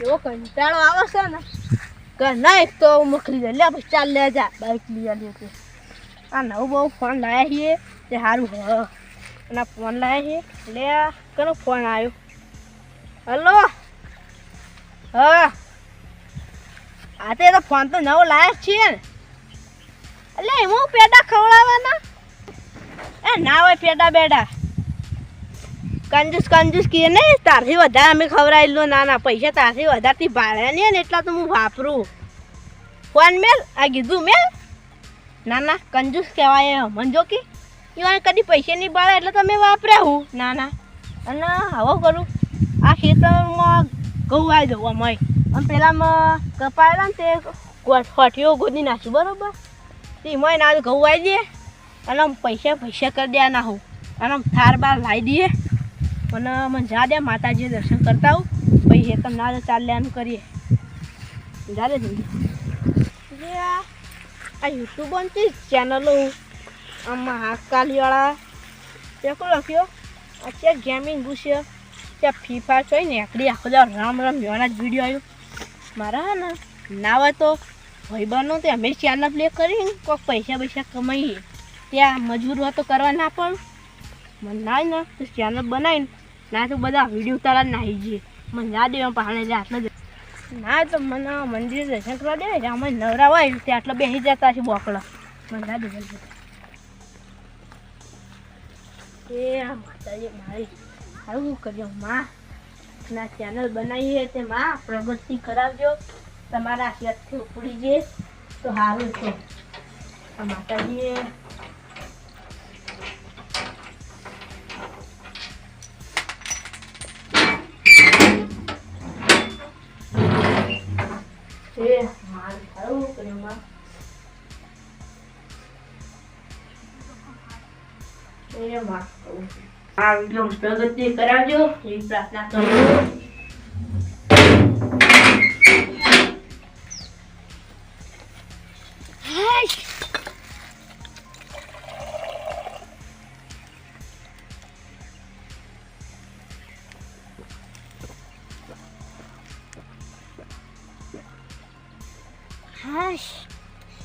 એવો કંટાળો આવે છે ને. કે ના એક તો મોકલી દે લે પછી ચાલ લે જા. બાઈક લઈ આ નવું બહુ ફોન લાવ્યા છીએ તે સારું હ. ફોન લાવ્યા છે. લે કનો ફોન આવ્યો હલો? હા. આ તે તો ફોન તો નવો લાયા છે ને. એટલે એમાં પેડા ખવડાવવાના? એ ના હોય પેડા બેડા. કંજૂસ કંજૂસ કીએ ને, તારથી વધારે અમે ખવડાવેલું ના ના, પૈસા તારથી વધારથી ભાડે નહીં ને, એટલા તો હું વાપરું. ફોન મેલ, આ કીધું મેલ. ના ના, કંજૂસ કહેવાય એ મંજો કે એવા કદી પૈસા નહીં ભાડે એટલે તમે વાપર્યા હું. ના ના. અને હવે કરું. આ ખેતરમાં ઘઉં આવી જવું અમે અને પેલામાં કપાયેલા ને તે ફઠીઓ ગોદી નાખ્યું બરોબર? તે એમાં ના ઘઉં આવી દઈએ અને આમ પૈસા પૈસા કરી દે ના હું. અને આમ થાર બાર લાવી દઈએ અને મને જા દે માતાજી દર્શન કરતા આવું. પછી એ તમને ના ચાલ્યાનું કરીએ. જાદે જઈએ આ યુટ્યુબ બનતી ચેનલો આમાં હાથકાલીવાળા. તે કોઈ લખ્યો? અત્યારે ગેમિંગ ઘૂસ્યો ત્યાં ફ્રી ફાયર ચોઈ એકડી આખો દાડો રામ રામ જોવાના જ વીડિયો આવ્યો મારા ને, ના હોય તો ભાઈબંધનો તે અમે ચેનલ પ્લે કરી કોઈક પૈસા પૈસા કમાઈએ. ત્યાં મજૂરો તો કરવા ના પણ. મને ના ને, તો ચેનલ બનાવીને ના. તો બધા વીડિયો ઉતારા નાહી જઈએ. મને ના દેવા પહાડે આટલા જ. ના તો મને મંદિર દર્શન કરવા દે અમે નવરા હોય ત્યાં આટલા બેસી જતા છે બોકડા. મને ના દે એ માતાજી, મારી. આવું કર્યું, માં. ના ચેનલ બનાવીએ તેમાં પ્રગતિ કરાવજો. તમારા હાથથી ઉપડી જઈએ. તો સારું છે. માતાજીએ એ માર સારું કર્યું એ માં આ વીડિયો પ્રગતિ કરાવજો. એવી પ્રાર્થના કરું.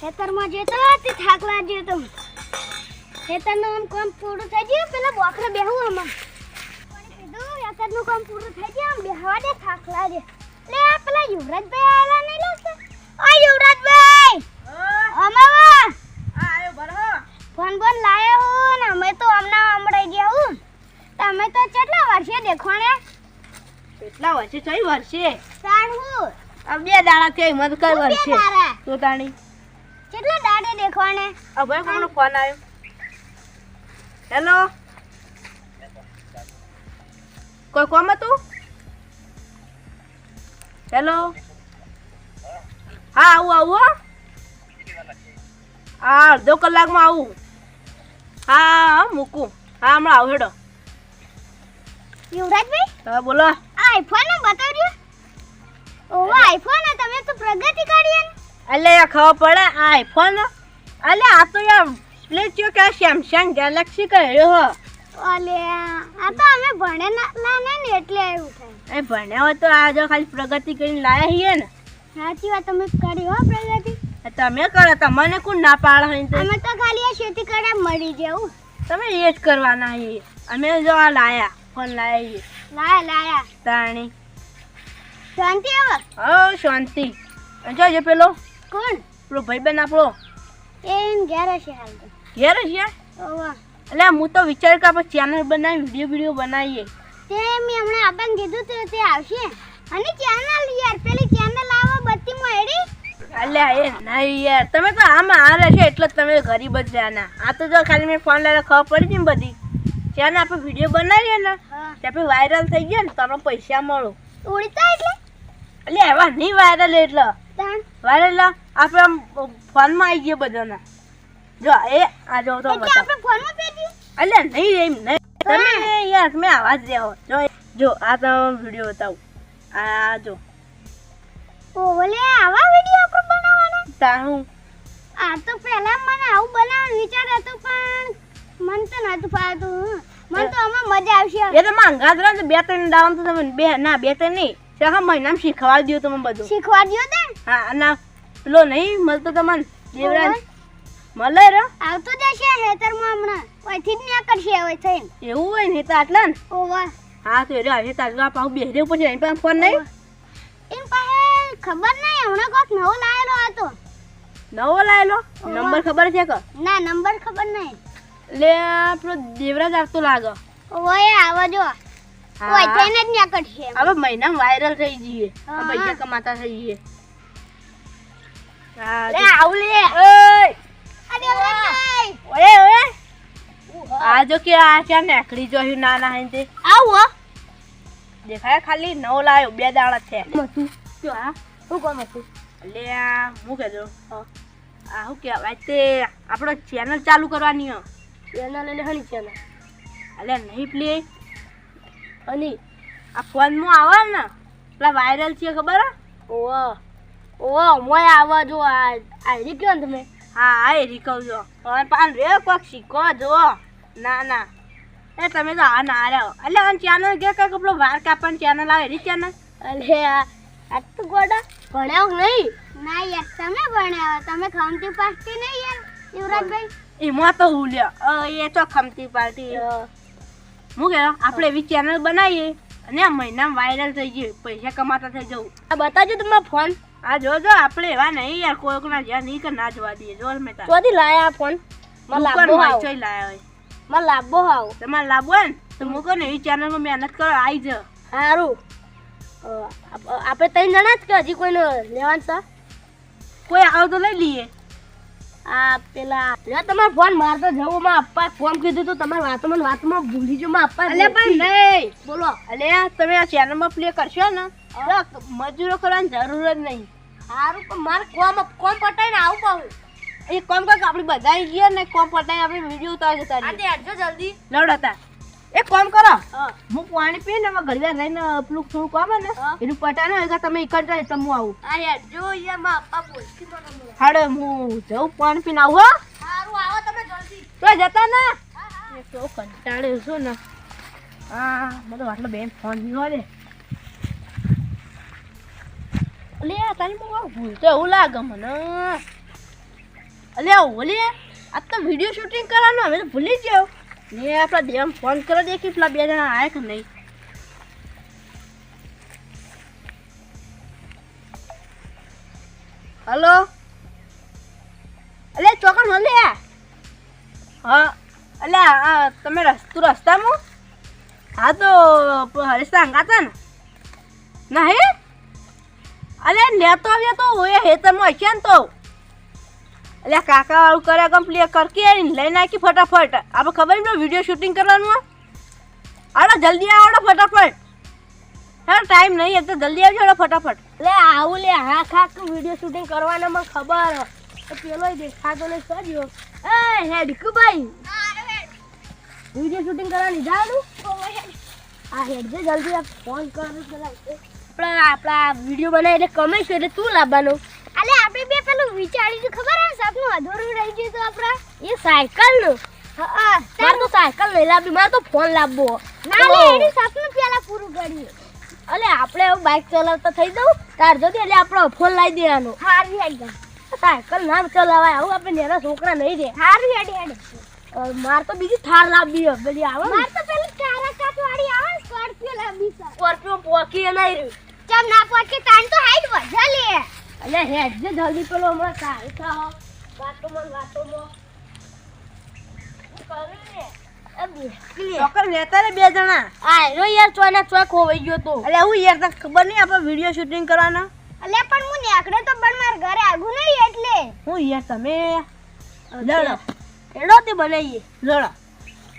ખેતરમાં જતો તે થાક લાગ્યો તો ખેતરનું આમ કામ પૂરું થઈ ગયું. પેલા બોખરે બેહું આમાં. કીધું ખેતરનું કામ પૂરું થઈ ગયું આમ બેહવા દે થાક લાગે. લે આ પેલા યુવરાજભાઈ આવેલા નહીં લાગતા આ યુવરાજભાઈ અમાવા ફોન ફોન લાયો હું ને અમે તો હમણાં હમણાં ગયા હું. તમે તો કેટલા વર્ષે દેખવાને? કેટલા વર્ષે? કઈ વર્ષે. સાણ હું? આ બે દાડા થઈ મત કઈ વર્ષે. તો તાણી. કેટલા દાડે દેખવાને? અભય કોનો ફોન આવ્યો. હેલો? કોઈ કોમ હતું? હેલો? હા આવું આવું હો. હા અડધો કલાકમાં આવું. હા હા મૂકું. હા હમણાં આવું હેડો. યુવરાજભાઈ? હા બોલો. આઈફોન ને બતાવજો ઓવો આઈફોન તમે તો પ્રગતિ કરી અલે ખબર પડે આઈફોન અલે આ તો યાર પ્લે ચો કે સેમસંગ ગેલેક્સી કર્યો હો. ઓલે આ તો અમે ભણે ના ના એટલે એવું થાય. એ ભણ્યા હો તો આ જો ખાલી પ્રગતિ કરીને લાયા છીએ ને. સાચી વાત તમે કરી હો પ્રગતિ. તમે કરો તમને કોણ ના પાડ હોય? અમે તો ખાલી આ ખેતી કરવા મળી જવું. તમે એ જ કરવાના છીએ. અમે જો આ લાયા ફોન લાયા છીએ. લાયા લાયા. તાણી. શાંતિ હવે? હો શાંતિ. જો જોજો પેલો કોણ? પેલો ભાઈબંધ આપણો. એ ઘેર હશે હાલ તો ઘેર છે એટલે હું તો વિચાર કે આપણે ચેનલ બનાવી વીડિયો વીડિયો બનાવીએ. તે મેં હમણાં આપણને કીધું તો તે આવશે. અને ચેનલ યાર પેલી ચેનલ આવો બત્તી મળી અલ્યા એ નહીં યાર. તમે તો આમાં આ રહેશે એટલે તમે ગરીબ જ રહ્યા આ તો જો ખાલી મેં ફોન લઈને ખબર પડી ને બધી. ત્યાં આપણે વીડિયો બનાવીએ ને ત્યાં વાયરલ થઈ ગયા ને તો આપણે પૈસા મળો. ઉડતા એટલે? એટલે એવા નહીં વાયરલ એટલે. વાયરલ આપણે ફોનમાં આવી ગયા બધાના. જો એ આ જો તો બતાવો. આપણે ફોનમાં પેજી એટલે નહીં એમ નહીં. તમે યાર તમે આવાજ દેવો જો જો આ તો વીડિયો બતાવું. આ જો. ઓલે આવા વિડિયો આપણે બનાવ તારું આ તો પહેલા મને આવું બનાવવાનો વિચાર હતો પણ મન તો નતું ફાવતું મન તો આમાં મજા આવશે. એ તો માંગાદરા બે ત્રણ દાવા તો તમે બે ના બે ત્રણ નહીં. આખા મહિનામાં શીખવાડી દઉં તમે બધું. શીખવાડ્યો તે? હા ના પેલો નહીં મળતો તમને દેવરાજ મળે રો. આવતો જશે હેતરમાં હમણાં. ઓયથી જ ન્યા કરશે હવે થઈને. એવું હોય ને તો આટલા ને. ઓવા. હા તો એ હવે તાજવા પાછું બેહરે ઉપર છે એની પાસે ફોન નહીં? એમ પાસે ખબર નહીં હમણાં કોક નવો લાયેલો હતો. નવો લાયેલો? નંબર ખબર છે કે? ના નંબર ખબર નહીં. લે આપણો દેવરાજ આવતો લાગે. ઓય આવો જો. ઓય થઈને જ ન્યા કરશે હવે મહિનામાં વાયરલ થઈ જઈએ. પૈસા કમાતા થઈ જઈએ. હા લે આવ લે. ઓય ઓય ઓય. આ જો કે આ ક્યાં નેકડી જોયું નાના હે તે. આવો દેખાય ખાલી નવો લાયો બે દાડા છે. મતું જો આ હું કોમ હતું લે આ હું કહેજો? આ શું કહેવાય તે આપણો ચેનલ ચાલુ કરવાની હો. ચેનલ એટલે હણી ચેનલ અલે નહીં પ્લે. અને આ ફોનમાં આવે ને પેલા વાયરલ છે ખબર હે? ઓવા ઓવા મોય આવા જો આ આઈડી કયો ને તમે? હા એ રીકવ જો. હવે પાન રે કોક શીખો જો ના ના. એ તમે તો આ ના રહ્યો એટલે આમ ચેનલ કે કે પેલો વાર કાપણ ચેનલ આવે રી ચેનલ અલે આ તો ગોડા ભણ્યો નહીં. ના યાર તમે ભણ્યા તમે ખમતી પાસતી નહીં યાર યુવરાજભાઈ. એમાં તો હું લ્યો. અ, એ તો ખમતી પાર્ટી હું કે આપણે એવી ચેનલ બનાવીએ અને આ મહિનામાં વાયરલ થઈ જઈએ પૈસા કમાતા થઈ જવું. આ બતાજો તમારો ફોન આ જોજો આપણે એવા નહીં યાર કોઈક ના જ્યાં નહીં કે ના જોવા દઈએ. જો મેં તાર ચોથી લાયા ફોન. મને લાભો આવ ચોઈ લાયા હોય. મને લાભો હાવ. તમારે લાભો હોય ને તો મૂકો ને એવી ચેનલમાં મહેનત કરો આવી જ સારું આપણે ત્રણ જણા જ કે હજી કોઈને લેવાનું છે? કોઈ આવ તો લઈ લઈએ. આ પેલા લે તમારો ફોન માર તો જવું માં અપ્પા ફોન કીધું તો તમારી વાતમાં વાતમાં ભૂલી જો માં અપ્પા અલે પણ નહીં. બોલો. અલે તમે આ ચેનલમાં પ્લે કરશો ને? મજૂરો કરવાની જરૂર જ નહીં. સારું પણ મારે કોમ કોમ પટાઈને આવું પાવું એ કોમ કાંક આપણે બધા જઈએ ને કોમ પટાઈ આપણે વીડિયો ઉતારી જતા રહીએ આજો જલ્દી. લડતા એ કોમ કરો. હું. પાણી પીને ને ઘડી વાર રહીને પેલું થોડું કામ ને એનું પટા ને એટલે તમે જાય તો હું આવું. યાર જો અહીંયા માં બોલતી મને હાડે હું જઉં પાણી પીને આવું હો. સારું આવો તમે જલ્દી. તો જતા ને. તો કંટાળ્યો છું ને. હા બધો આટલો બેન ફોન નહીં દે અલે તારી માં ભૂલ તો એવું લાગે મને. અલે ઓલે આ તો વીડિયો શૂટિંગ કરવાનું હવે તો ભૂલી જ ગયો ને આપણા દેમ ફોન કરો દે કે પેલા બે જણા આયા કે નહીં. હલો? અલે ચોકન હલે? હા, અલે તમે રસ્તું રસ્તામાં? હા તો હરેશા હંગાતા ને ના હે? અલે લેતો આવ્યો તો હોય હેતરમાં હશે ને તો. એટલે કાકા વાળું કર્યા કમ્પ્લીટ કરકી આવીને લઈ નાખી ફટાફટ. આપણે ખબર ને વીડિયો શૂટિંગ કરવાનું આડો જલ્દી આવડો ફટાફટ. હા ટાઈમ નહીં એટલે જલ્દી આવજો આડો ફટાફટ. લે આવું લે હા ખાક વીડિયો શૂટિંગ કરવાના મને ખબર. પેલો દેખાતો નહીં સજ્યો એ હે ડીકુભાઈ વીડિયો શૂટિંગ કરવાની જાણું આ હેડ. જે જલ્દી આ ફોન કરું પેલા આપણા આપણા વીડિયો બનાવી એટલે કમાઈશું એટલે તું લાવવાનું. અલે આપણે બે પેલું વિચાર્યું ખબર હે સપનું અધૂરું રહી ગયું તો આપણા? એ સાયકલનું હા મારે તો સાયકલ નહીં લાવવી મારે તો ફોન લાવવો. ના લે એનું સપનું પેલા પૂરું કરીએ. અલે આપણે હવે બાઇક ચલાવતા થઈ દઉં તાર જોતી એટલે આપણો ફોન લાવી દેવાનો. હારી હેડ સાયકલ ના ચલાવાય આવું આપણે નેના છોકરા નહીં રે. હારી હેડ હેડ માર તો બીજી થાર લાવવી હે પેલી આવે માર તો પેલી કારા કાચ વાળી આવે સ્કોર્પિયો લાવવી સ્કોર્પિયો પોકી નહીં રે ચમ ના પોકે તાન તો હાઈટ વધા લે. અલે હેડ જે જલ્દી પેલો હમણાં સારું થાઓ વાતો મન વાતો મો ચોક્કસ લેતા રે બે જણા. આ રો યાર ચોના ચોક હોઈ ગયો તો. એટલે હું યાર તને ખબર નહીં આપણે વીડિયો શૂટિંગ કરવાના? અલે પણ હું નેકડે તો પણ માર ઘરે આગું નહીં એટલે. હું યાર તમે લડો. એડો તે બનાવીએ. લડો.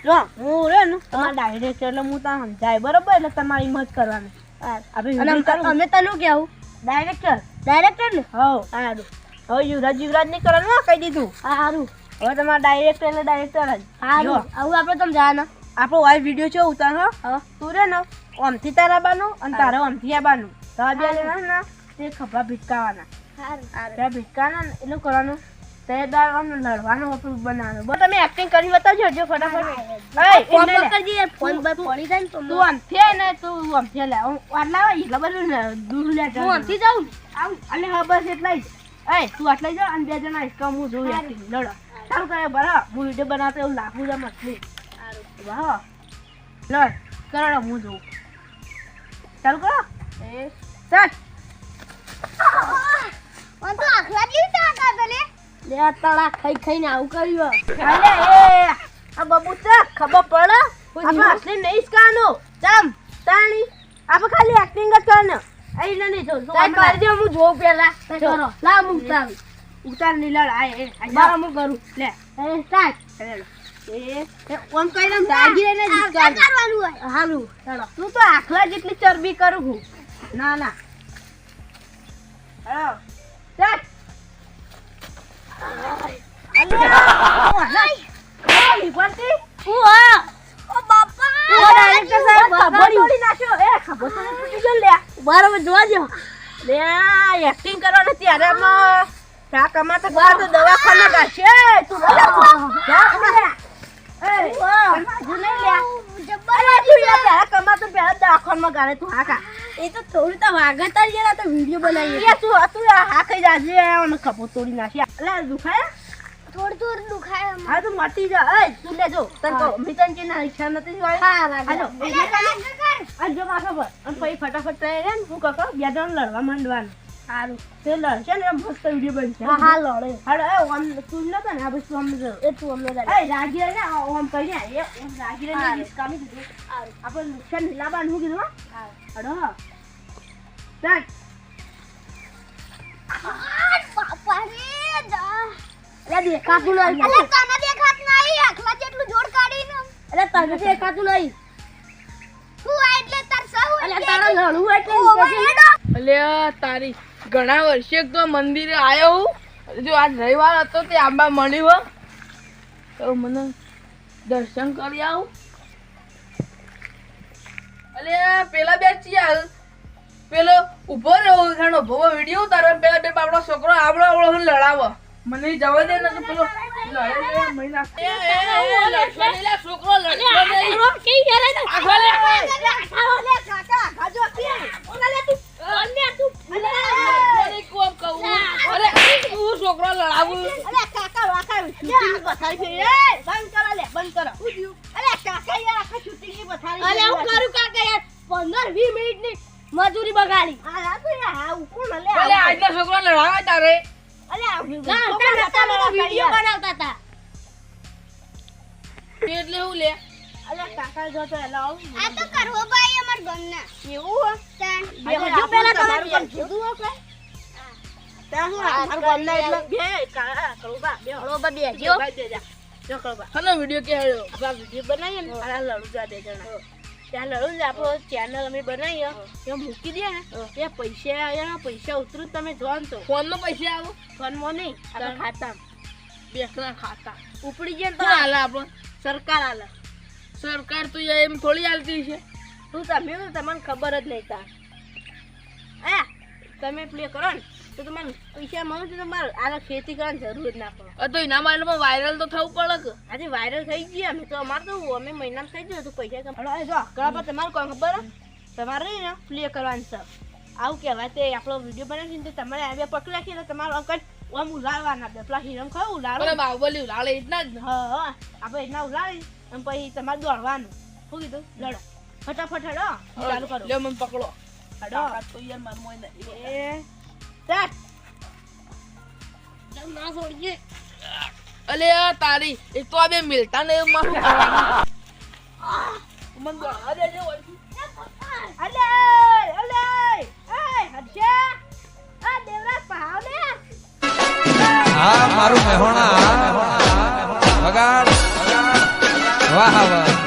જો હું રે ને તમારા એટલે હું તમને સમજાય. બરોબર? એટલે તમારી મત કરવાની. અમે તને કેવું ડાયરેક્ટર ડાયરેક્ટર ને? હવ સારું. હવે યુવરાજ યુવરાજ નહીં કરવાનું કહી દીધું. સારું. હવે તમારા ડાયરેક્ટર એટલે ડાયરેક્ટર જ. સારું. આવું આપણે તમે જાના આપણો વાય વીડિયો છે ઉતાર હો. તું રે ને ઓમથી તારા બાનું અને તારા ઓમથી આ બાનું. તારા બે ને તે ખભા ભીટકાવાના. સારું. ભીટકાના એટલું કરવાનું. તે દાળ આમ લડવાનું હતું બનાવવાનું બસ તમે એક્ટિંગ કરી બતાવજો જો ફટાફટ. એય, ફોન કરજે ફોન પર પડી જાય ને તો તું આમથી ને તું આમથી લે. આટલા આવે એટલે બધું દૂર લે હું આમથી જાઉં? આવ. એટલે હા બસ એટલા જ. તું આટલા જા અને બે જણા હું જોઉં acting. લડો. ચાલુ કરે બરા હું વીડિયો બનાવતો એવું લાગુ છે મતલી વાહ. લડ. કરો હું જોઉં. ચાલુ કરો. એ. તો આખલા જેવી તાકાત લે? લે તળા ખાઈ ખાઈને આવું કર્યું અલે એ આ બબુ છે ખબર પડે? આપણે અસલી નહીં હિસકાનું ચમ તાણી આપણે ખાલી એક્ટિંગ જ કરવાનું. અહીં નહીં જો તાય કરજો, હું જોઉં પેલા કરો. લા હું ઉતાર ઉતારની આ એ બાર હું કરું? લે. એ સ્ટાર્ટ એ એ ઓમ કઈ નામ દાગી ને આવતા કરવાનું હાલું ચાલો તું તો આખલા જેટલી ચરબી કરું હું ના ના. હેલો ચાલ બરાબર જોવાજો લે એક્ટિંગ આમાં તા કમાતા કમાતા દવાખાના ગાશે તું લે એ એ તો થોડી તો વાગતા જ તો વીડિયો બનાવી એ તું હતું? હા કઈ જાજે મને ખબર તોડી નાખી. એટલે દુખાય? થોડું થોડું દુખાય. હા તું મટી જા એ તું લે જો તન કહું મિતન કે ના ઈચ્છા નથી જોઈ હા હાલો અને જો માથા પર. અને પછી ફટાફટ તૈયાર રહે ને હું કકો બે જણ લડવા માંડવાનું. સારું. તે લડશે ને મસ્ત વીડિયો બનશે. હા હા લડે. હાલો એ ઓમ તું ન ને? આ બસ ઓમ જો એ તું અમને એ રાગી ને ઓમ કહી ને એ ઓમ રાગી ને હારું. કામી દીધું. આપણે નુકસાન નીલાબાન હું. કીધું હા. હાડો ચાલ. રે દેખાતું નહીં. અલે તને દેખાત નહીં. આખલા જેટલું જોડ કાઢીને. એટલે તને દેખાતું નહીં. હું આ એટલે તાર સહુ એટલે તારા લડવું એટલે ઓ તારી ઘણા વર્ષે તો મંદિરે આવ્યો હું. જો આજ રવિવાર હતો તે આંબા મળ્યો તો મને દર્શન કરી આવું. અલ્યા પેલા બે ચિયા પેલો ઊભો રહ્યો ખાનો ભવો વીડિયો ઉતારો પેલા બે બાપડો છોકરો આવડો આવડો હું લડાવો. મને જવા દે ને તો પેલો લડે લે મહિના. એ, એ, એ, લડશો લે, છોકરો લડશો નહીં. આખો લે. લડશો કોમ કહું. અરે હું છોકરો લડાવું? અલે હું કરું કાકા યાર? 15 20 મિનિટની મજૂરી બગાડી. ભલે આજનો છોકરો લડાવે તારે. વિડિયો બનાવતા હતા. એટલે હું લે. આ તો કરવો ભાઈ અમાર ગમના એવું તાન બે હજુ તમારું પણ કીધું હશે ત્યાં હું અમારું ગામના એટલે બે કાળા કળુબા બે હળોબા બે જો જો વિડિયો કે હેડો આપણા બનાવીએ ને આ લડુ જા બે જણા. ત્યાં લડુ જ આપણો ચેનલ અમે બનાવીએ. ત્યાં મૂકી દે ને ત્યાં પૈસા એના પૈસા ઉતરું તમે જોન તો. ફોનનો પૈસા આવો. ફોનમાં નહીં આપણે ખાતા. બેંક ખાતા. ઉપડી ગયા ને તો હાલે આપણો. સરકાર આલે સરકાર તો એમ થોડી હાલતી છે. તું તમે તમને ખબર જ નહીં તા હા તમે પ્લે કરો ને. તો તમારે પૈસા મળે તો તમારે આ ખેતી કરવાની જરૂર જ ના પડે. તો એના વાયરલ તો થવું પડે કે? આજે વાયરલ થઈ ગયા અમે તો અમારે તો અમે મહિનામાં થઈ ગયું તો પૈસા કમાડો જો કળા પર તમારે કોઈ ખબર તમારે ને પ્લે કરવાનું છે. આવું કહેવાય તે આપણો વીડિયો બનાવી ને તમારે આ બે પકડી રાખીએ તો તમારો અંકલ આમ ઉલાળવાના બે પેલા હિરમ ખાવ અરે ઉલાળવા બાહુબલી લાલે એટલા જ હા આપણે એટલા ઉલાળી અને પછી તમારે દોડવાનું. શું કીધું? લડો ફટાફટ હેડો ચાલુ કરો. લે મને પકડો. હેડો. તો યાર મોય એ ના છોડજે અલે આ તારી એક તો આ બે મિલતા ને મારું મન દોડવા દેજે અલે અલે એ હર્ષે આ દેવરાજ પહાવ ને? હા મારું મહેણા બગાડ વાહ વાહ.